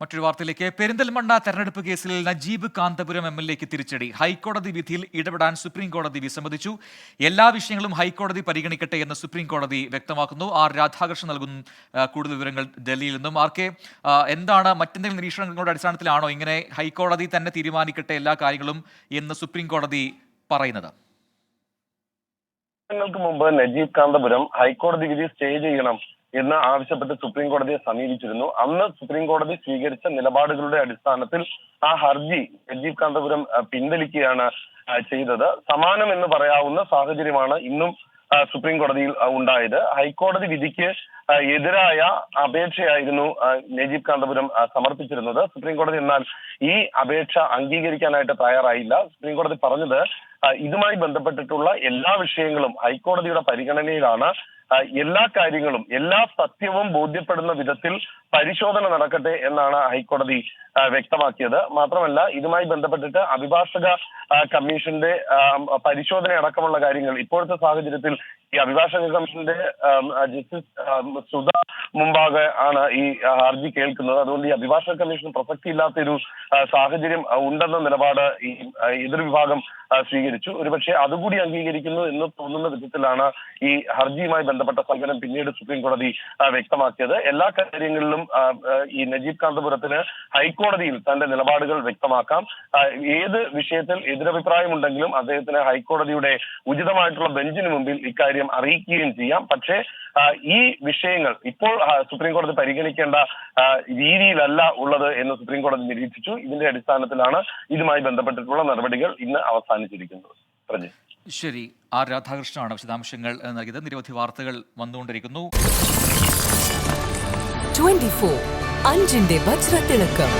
മറ്റൊരു വാർത്തയിലേക്ക്. പെരിന്തൽമണ്ണ തെരഞ്ഞെടുപ്പ് കേസിൽ നജീബ് കാന്തപുരം എം എൽ എക്ക് തിരിച്ചടി. ഹൈക്കോടതി വിധിയിൽ ഇടപെടാൻ സുപ്രീം കോടതി വിസമ്മതിച്ചു. എല്ലാ വിഷയങ്ങളും ഹൈക്കോടതി പരിഗണിക്കട്ടെ എന്ന് സുപ്രീം കോടതി വ്യക്തമാക്കുന്നു. ആർ രാധാകൃഷ്ണൻ നൽകുന്ന കൂടുതൽ വിവരങ്ങൾ ഡൽഹിയിൽ നിന്നും. ആർ കെ എന്താണ് മറ്റെന്തെങ്കിലും നിരീക്ഷണങ്ങളുടെ അടിസ്ഥാനത്തിലാണോ ഇങ്ങനെ ഹൈക്കോടതി തന്നെ തീരുമാനിക്കട്ടെ എല്ലാ കാര്യങ്ങളും എന്ന് സുപ്രീം കോടതി പറയുന്നത്? ങ്ങൾക്ക് മുമ്പ് നജീബ് കാന്തപുരം ഹൈക്കോടതി വിധി സ്റ്റേ ചെയ്യണം എന്ന് ആവശ്യപ്പെട്ട് സുപ്രീം കോടതിയെ സമീപിച്ചിരുന്നു. അന്ന് സുപ്രീം കോടതി സ്വീകരിച്ച നിലപാടുകളുടെ അടിസ്ഥാനത്തിൽ ആ ഹർജി നജീബ് കാന്തപുരം പിൻവലിക്കുകയാണ് ചെയ്തത്. സമാനം എന്ന് പറയാവുന്ന സാഹചര്യമാണ് ഇന്നും സുപ്രീം കോടതിയിൽ ഉണ്ടായത്. ഹൈക്കോടതി വിധിക്ക് എതിരായ അപേക്ഷയായിരുന്നു നജീബ് കാന്തപുരം സമർപ്പിച്ചിരുന്നത്. സുപ്രീം കോടതി എന്നാൽ ഈ അപേക്ഷ അംഗീകരിക്കാനായിട്ട് തയ്യാറായില്ല. സുപ്രീം കോടതി പറഞ്ഞത് ഇതുമായി ബന്ധപ്പെട്ടിട്ടുള്ള എല്ലാ വിഷയങ്ങളും ഹൈക്കോടതിയുടെ പരിഗണനയിലാണ്. എല്ലാ കാര്യങ്ങളും എല്ലാ സത്യവും ബോധ്യപ്പെടുന്ന വിധത്തിൽ പരിശോധന നടക്കട്ടെ എന്നാണ് ഹൈക്കോടതി വ്യക്തമാക്കിയത്. മാത്രമല്ല ഇതുമായി ബന്ധപ്പെട്ടിട്ട് അഭിഭാഷക കമ്മീഷന്റെ പരിശോധന അടക്കമുള്ള കാര്യങ്ങൾ ഇപ്പോഴത്തെ സാഹചര്യത്തിൽ ഈ അഭിഭാഷക കമ്മീഷന്റെ ജസ്റ്റിസ് സുധ മുമ്പാകെ ആണ് ഈ ഹർജി കേൾക്കുന്നത്. അതുകൊണ്ട് ഈ അഭിഭാഷക കമ്മീഷൻ പ്രസക്തി ഇല്ലാത്ത ഒരു സാഹചര്യം ഉണ്ടെന്ന നിലപാട് ഈ എതിർവിഭാഗം സ്വീകരിച്ചു. ഒരുപക്ഷെ അതുകൂടി അംഗീകരിക്കുന്നു എന്ന് തോന്നുന്ന വിധത്തിലാണ് ഈ ഹർജിയുമായി ബന്ധപ്പെട്ട സമീപനം പിന്നീട് സുപ്രീം കോടതി വ്യക്തമാക്കിയത്. എല്ലാ കാര്യങ്ങളിലും ഈ നജീബ് കാന്തപുരത്തിന് ഹൈക്കോടതിയിൽ തന്റെ നിലപാടുകൾ വ്യക്തമാക്കാം. ഏത് വിഷയത്തിൽ എതിരഭിപ്രായമുണ്ടെങ്കിലും അദ്ദേഹത്തിന് ഹൈക്കോടതിയുടെ ഉചിതമായിട്ടുള്ള ബെഞ്ചിന് മുമ്പിൽ ഇക്കാര്യം അറിയിക്കുകയും ചെയ്യാം. പക്ഷേ ഈ ഈ വിഷയങ്ങൾ ഇപ്പോൾ സുപ്രീംകോടതി സുപ്രീം കോടതി പരിഗണിക്കേണ്ട രീതിയിലല്ല ഉള്ളത് എന്ന് സുപ്രീം കോടതി നിരീക്ഷിച്ചു. ഇതിന്റെ അടിസ്ഥാനത്തിലാണ് ഇതുമായി ബന്ധപ്പെട്ടിട്ടുള്ള നടപടികൾ ഇന്ന് അവസാനിച്ചിരിക്കുന്നത്. ശരി. ആർ രാധാകൃഷ്ണനാണ് വിശദാംശങ്ങൾ നൽകിയത്. നിരവധി വാർത്തകൾ വന്നുകൊണ്ടിരിക്കുന്നു. 24 അഞ്ചിന്റെ വജ്രത്തിളക്കം.